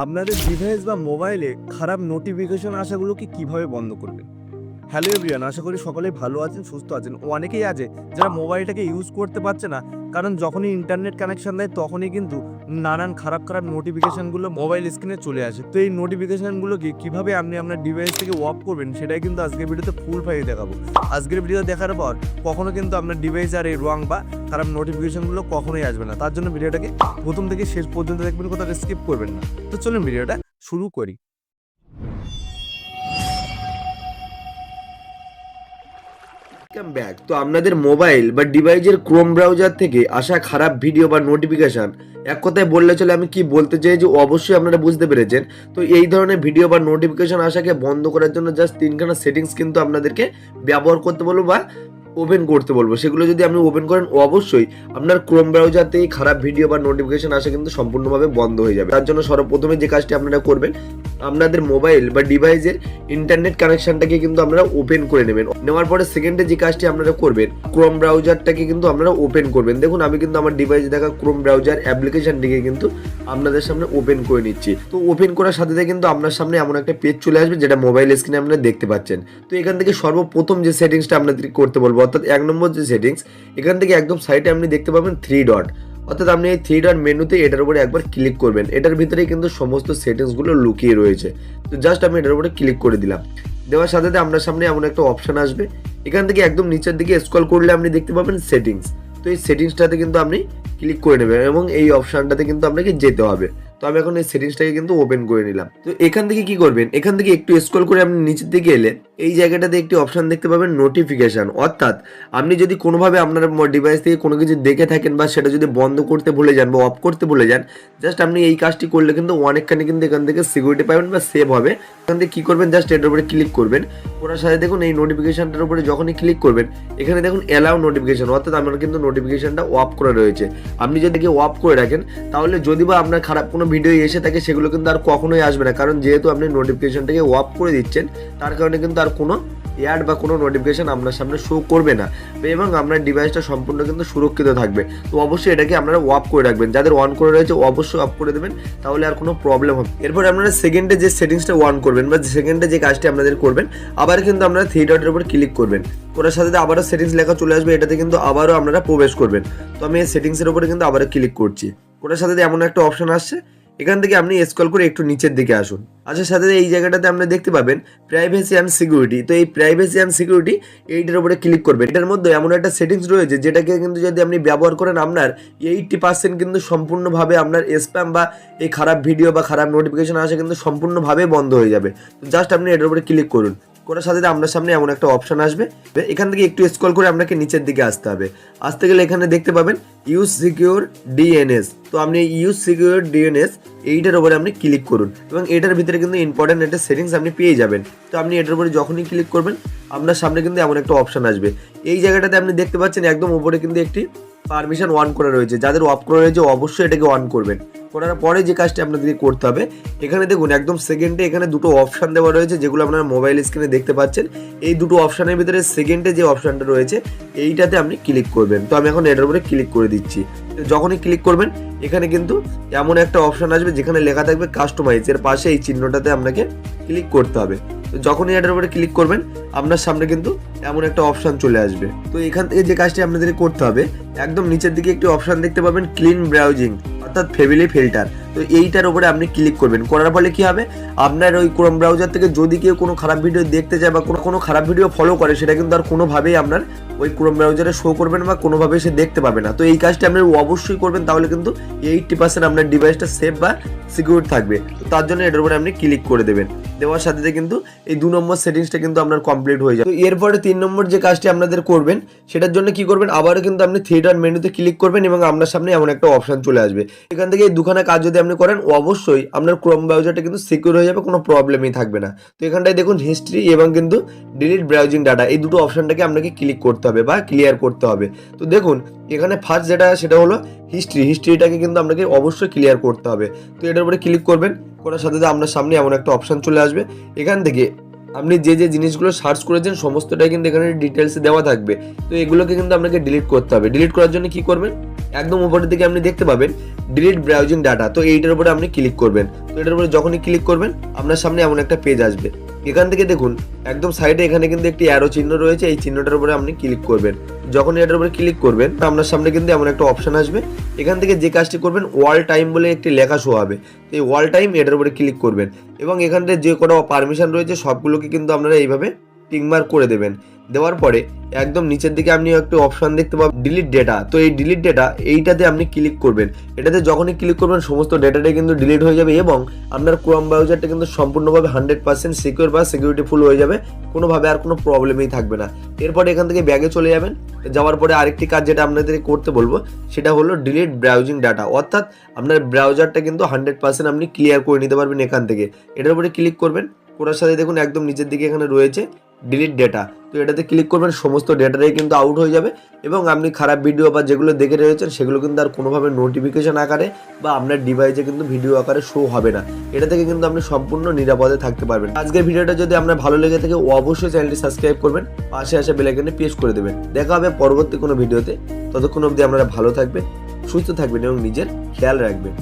আপনাদের ডিভাইস বা মোবাইলে খারাপ নোটিফিকেশন আসাগুলোকে কীভাবে বন্ধ করবেন? হ্যালো এভরিয়ান আশা করি সকলেই ভালো আছেন, সুস্থ আছেন। অনেকেই আছে যারা মোবাইলটাকে ইউজ করতে পারছে না, কারণ যখনই ইন্টারনেট কানেকশন দেয়, তখনই কিন্তু নানান খারাপ খারাপ নোটিফিকেশানগুলো মোবাইল স্ক্রিনে চলে আসে। তো এই নোটিফিকেশনগুলোকে কীভাবে আপনি আপনার ডিভাইস থেকে অফ করবেন, সেটাই কিন্তু আজকের ভিডিওতে ফুল ফাইল দেখাবো। আজকের ভিডিও দেখার পর কখনো কিন্তু আপনার ডিভাইস আর এই রং বা খারাপ নোটিফিকেশানগুলো কখনোই আসবে না। তার জন্য ভিডিওটাকে প্রথম থেকে শেষ পর্যন্ত দেখবেন, কোথাও স্কিপ করবেন না। তো চলুন ভিডিওটা শুরু করি। ওয়েলকাম ব্যাক তো আপনাদের মোবাইল বা ডিভাইসের ক্রোম ব্রাউজার থেকে আসা খারাপ ভিডিও বা নোটিফিকেশন এক কথায় বললে চলে, আমি কি বলতে চাই যে অবশ্যই আপনারা বুঝতে পেরেছেন। তো এই ধরনের ভিডিও বা নোটিফিকেশন আসাকে বন্ধ করার জন্য জাস্ট তিনখানা সেটিংস কিন্তু আপনাদেরকে ব্যবহার করতে বলব বা ওপেন করতে বলব। সেগুলো যদি আপনি ওপেন করেন, অবশ্যই আপনার ক্রোম ব্রাউজার থেকে খারাপ ভিডিও বা নোটিফিকেশন আসা কিন্তু সম্পূর্ণভাবে বন্ধ হয়ে যাবে। তার জন্য সর্বপ্রথমে যে কাজটি আপনারা করবেন আপনাদের মোবাইল বা ডিভাইসের ইন্টারনেট কানেকশনটাকে কিন্তু আপনারা ওপেন করে নেবেন। নেওয়ার পরে সেকেন্ডে যে কাজটি আপনারা করবেন ক্রোম ব্রাউজারটাকে কিন্তু আপনারা ওপেন করবেন। দেখুন, আমি কিন্তু আমার ডিভাইসে দেখা ক্রোম ব্রাউজার অ্যাপ্লিকেশনটিকে কিন্তু আপনাদের সামনে ওপেন করে নিচ্ছি। তো ওপেন করার সাথে সাথে কিন্তু আপনার সামনে এমন একটা পেজ চলে আসবে, যেটা মোবাইল স্ক্রিনে আপনারা দেখতে পাচ্ছেন। তো এখান থেকে সর্বপ্রথম যে সেটিংসটা আপনাদের করতে বলব, অর্থাৎ এক নম্বর যে সেটিংস এখান থেকে একদম সাইডে আপনি দেখতে পাবেন থ্রি ডট অর্থাৎ আপনি এই থ্রি ডট মেনুতে এটার উপরে একবার ক্লিক করবেন। এটার ভিতরেই কিন্তু সমস্ত সেটিংসগুলো লুকিয়ে রয়েছে। তো জাস্ট আমি এটার উপরে ক্লিক করে দিলাম। দেওয়ার সাথে সাথে আপনার সামনে এমন একটা অপশান আসবে। এখান থেকে একদম নিচের দিকে স্ক্রল করলে আপনি দেখতে পাবেন সেটিংস তো এই সেটিংসটাতে কিন্তু আপনি ক্লিক করে নেবেন এবং এই অপশানটাতে কিন্তু আপনাকে যেতে হবে। তো আমি এখন এই সেটিংসটাকে কিন্তু ওপেন করে নিলাম। তো এখান থেকে কি করবেন? এখান থেকে একটু স্ক্রল করে আপনি নিচের দিকে এলে এই জায়গাটাতে একটি অপশন দেখতে পাবেন নোটিফিকেশন অর্থাৎ আপনি যদি কোনোভাবে আপনার ডিভাইস থেকে কোনো কিছু দেখে থাকেন বা সেটা যদি বন্ধ করতে ভুলে যান বা অফ করতে ভুলে যান জাস্ট আপনি এই কাজটি করলে কিন্তু অনেকখানি কিন্তু এখান থেকে সিকিউরিটি পাবেন বা সেভ হবে। এখান থেকে কী করবেন? জাস্ট এটার উপরে ক্লিক করবেন। করার সাথে দেখুন এই নোটিফিকেশানটার উপরে যখনই ক্লিক করবেন, এখানে দেখুন অ্যালাউ নোটিফিকেশন অর্থাৎ আমার কিন্তু নোটিফিকেশনটা অফ করা রয়েছে। আপনি যদি অফ করে রাখেন, তাহলে যদি বা আপনার খারাপ কোনো ভিডিও এসে থাকে, সেগুলো কিন্তু আর কখনোই আসবে না। কারণ যেহেতু আপনি নোটিফিকেশনটাকে অফ করে দিচ্ছেন, তার কারণে কিন্তু আর কোনো অ্যাড বা কোনো নোটিফিকেশান আপনার সামনে শো করবে না। এবং আপনার ডিভাইসটা সম্পূর্ণ কিন্তু সুরক্ষিত থাকবে। তো অবশ্যই এটাকে আপনারা অফ করে রাখবেন। যাদের অন করে রয়েছে, অবশ্যই অফ করে দেবেন, তাহলে আর কোনো প্রবলেম হবে এরপর আপনারা সেকেন্ডে যে সেটিংসটা অন করবেন, বা সেকেন্ডে যে কাজটি আপনাদের করবেন, আবার কিন্তু আপনারা থ্রি ডটের উপর ক্লিক করবেন। করার সাথে আবারও সেটিংস লেখা চলে আসবে, এটাতে কিন্তু আবারও আপনারা প্রবেশ করবেন। তো আমি এই সেটিংসের উপরে কিন্তু আবারও ক্লিক করছি। সাথে সাথে এমন একটা অপশন আসছে এখান থেকে আপনি স্ক্রল করে একটু নিচের দিকে আসুন। আচ্ছা সাথে এই জায়গাটাতে আপনি দেখতে পাবেন প্রাইভেসি অ্যান্ড সিকিউরিটি তো এই প্রাইভেসি অ্যান্ড সিকিউরিটি এইটার উপরে ক্লিক করবেন। এটার মধ্যে এমন একটা সেটিংস রয়েছে, যেটাকে কিন্তু যদি আপনি ব্যবহার করেন আপনার এইটটি পার্সেন্ট কিন্তু সম্পূর্ণভাবে আপনার স্প্যাম বা এই খারাপ ভিডিও বা খারাপ নোটিফিকেশন আসা কিন্তু সম্পূর্ণভাবে বন্ধ হয়ে যাবে। তো জাস্ট আপনি এটার উপরে ক্লিক করুন। করার সাথে আপনার সামনে এমন একটা অপশন আসবে। এখান থেকে একটু স্ক্রল করে আপনাকে নিচের দিকে আসতে হবে। আসতে গেলে এখানে দেখতে পাবেন ইউজ সিকিউর ডিএনএস তো আপনি ইউজ সিকিউর ডিএনএস এইটার উপরে আপনি ক্লিক করুন এবং এটার ভিতরে কিন্তু ইম্পর্টেন্ট একটা সেটিংস আপনি পেয়ে যাবেন। তো আপনি এটার উপরে যখনই ক্লিক করবেন, আপনার সামনে কিন্তু এমন একটা অপশান আসবে। এই জায়গাটাতে আপনি দেখতে পাচ্ছেন একদম উপরে কিন্তু একটি পারমিশন অন করা রয়েছে। যাদের অফ করা রয়েছে, অবশ্যই এটাকে অন করবেন। করার পরে যে কাজটি আপনাদেরকে করতে হবে, এখানে দেখুন, একদম সেকেন্ডে এখানে দুটো অপশান দেওয়া রয়েছে, যেগুলো আপনারা মোবাইল স্ক্রিনে দেখতে পাচ্ছেন। এই দুটো অপশানের ভিতরে সেকেন্ডে যে অপশানটা রয়েছে, এইটাতে আপনি ক্লিক করবেন। তো আমি এখন এটার উপরে ক্লিক করে দিচ্ছি। তো যখনই ক্লিক করবেন, এখানে কিন্তু এমন একটা অপশান আসবে, যেখানে লেখা থাকবে কাস্টমাইজ এর পাশে এই চিহ্নটাতে আপনাকে ক্লিক করতে হবে। যখনই এটার উপরে ক্লিক করবেন, আপনার সামনে কিন্তু এমন একটা অপশান চলে আসবে। তো এখান থেকে যে কাজটি আপনাদের করতে হবে, একদম নিচের দিকে একটি অপশান দেখতে পাবেন ক্লিন ব্রাউজিং অর্থাৎ ফেভিলি ফিল্টার তো এইটার উপরে আপনি ক্লিক করবেন। করার ফলে কি হবে? আপনার ওই ক্রোম ব্রাউজার থেকে যদি কেউ কোনো খারাপ ভিডিও দেখতে চায় বা কোনো কোনো খারাপ ভিডিও ফলো করে, সেটা কিন্তু আর কোনোভাবেই আপনার ওই ক্রোম ব্রাউজারে শো করবেন বা কোনোভাবে সে দেখতে পাবে না। তো এই কাজটি আপনি অবশ্যই করবেন, তাহলে কিন্তু এইটটি পার্সেন্ট আপনার ডিভাইসটা সেফ বা সিকিউর থাকবে। তো তার জন্য এটার উপরে আপনি ক্লিক করে দেবেন। দেওয়ার সাথে কিন্তু এই দু নম্বর সেটিংসটা কিন্তু আপনার কমপ্লিট হয়ে যাবে। তো এরপরে তিন নম্বর যে কাজটি আপনাদের করবেন, সেটার জন্য কি করবেন, আবারও কিন্তু আপনি থিয়েটার মেনুতে ক্লিক করবেন এবং আপনার সামনে এমন একটা অপশান চলে আসবে। এখান থেকে এই দুখানা কাজ যদি আপনি করেন, অবশ্যই আপনার ক্রোম ব্রাউজারটা কিন্তু সিকিউর হয়ে যাবে, কোনো প্রবলেমই থাকবে না। তো এখানটায় দেখুন হিস্ট্রি এবং কিন্তু ডিলিট ব্রাউজিং ডাটা এই দুটো অপশনটাকে আপনাকে ক্লিক করতে হবে বা ক্লিয়ার করতে হবে। তো দেখুন, এখানে ফার্স্ট যেটা, সেটা হলো হিস্ট্রি হিস্ট্রিটাকে কিন্তু আপনাকে অবশ্যই ক্লিয়ার করতে হবে। তো এটার উপরে ক্লিক করবেন, করার সাথে সাথে আপনার সামনে এমন একটা অপশন চলে আসবে। এখান থেকে আপনি যে যে জিনিসগুলো সার্চ করেছেন, সমস্তটাই কিন্তু এখানে ডিটেলসে দেওয়া থাকবে। তো এগুলোকে কিন্তু আপনাকে ডিলিট করতে হবে। ডিলিট করার জন্য কি করবেন? একদম উপরের দিকে আপনি দেখতে পাবেন ডিলিট ব্রাউজিং ডাটা তো এইটার উপরে আপনি ক্লিক করবেন। তো এটার উপরে যখনই ক্লিক করবেন, আপনার সামনে এমন একটা পেজ আসবে। এখান থেকে দেখুন, একদম সাইডে এখানে কিন্তু একটি অ্যারো চিহ্ন রয়েছে, এই চিহ্নটার উপরে আপনি ক্লিক করবেন। যখন এটার উপরে ক্লিক করবেন আপনার সামনে কিন্তু এমন একটা অপশান আসবে। এখান থেকে যে কাজটি করবেন ওয়াল টাইম বলে একটি লেখা শো হবে। তো এই ওয়াল টাইম এটার উপরে ক্লিক করবেন। এবং এখান যে কটা পারমিশন রয়েছে, সবগুলোকে কিন্তু আপনারা এইভাবে টিকমার্ক করে দেবেন। দেওয়ার পরে একদম নিচের দিকে আপনি একটু অপশান দেখতে পাবেন ডিলিট ডেটা তো এই ডিলিট ডেটা এইটাতে আপনি ক্লিক করবেন। এটাতে যখনই ক্লিক করবেন, সমস্ত ডেটাটাই কিন্তু ডিলিট হয়ে যাবে এবং আপনার ক্রোম ব্রাউজারটা কিন্তু সম্পূর্ণভাবে হান্ড্রেড পার্সেন্ট সিকিউর বা সিকিউরিটি ফুল হয়ে যাবে। কোনোভাবে আর কোনো প্রবলেমই থাকবে না। এরপরে এখান থেকে ব্যাগে চলে যাবেন। যাওয়ার পরে আরেকটি কাজ যেটা আপনাদের করতে বলব, সেটা হলো ডিলিট ব্রাউজিং ডাটা অর্থাৎ আপনার ব্রাউজারটা কিন্তু হান্ড্রেড পার্সেন্ট আপনি ক্লিয়ার করে নিতে পারবেন এখান থেকে। এটার উপরে ক্লিক করবেন। করার সাথে দেখুন একদম নিচের দিকে এখানে রয়েছে। ডিলিট ডেটা তো এটাতে ক্লিক করবেন, সমস্ত ডেটাটাই কিন্তু আউট হয়ে যাবে এবং আপনি খারাপ ভিডিও বা যেগুলো দেখে রয়েছেন, সেগুলো কিন্তু আর কোনোভাবে নোটিফিকেশন আকারে বা আপনার ডিভাইসে কিন্তু ভিডিও আকারে শো হবে না। এটা থেকে কিন্তু আপনি সম্পূর্ণ নিরাপদে থাকতে পারবেন। আজকের ভিডিওটা যদি আপনার ভালো লেগে থাকে, অবশ্যই চ্যানেলটি সাবস্ক্রাইব করবেন, পাশে আসা বেলাইকনে প্রেস করে দেবেন। দেখা হবে পরবর্তী কোনো ভিডিওতে ততক্ষণ অবধি আপনারা ভালো থাকবেন, সুস্থ থাকবেন এবং নিজের খেয়াল রাখবেন।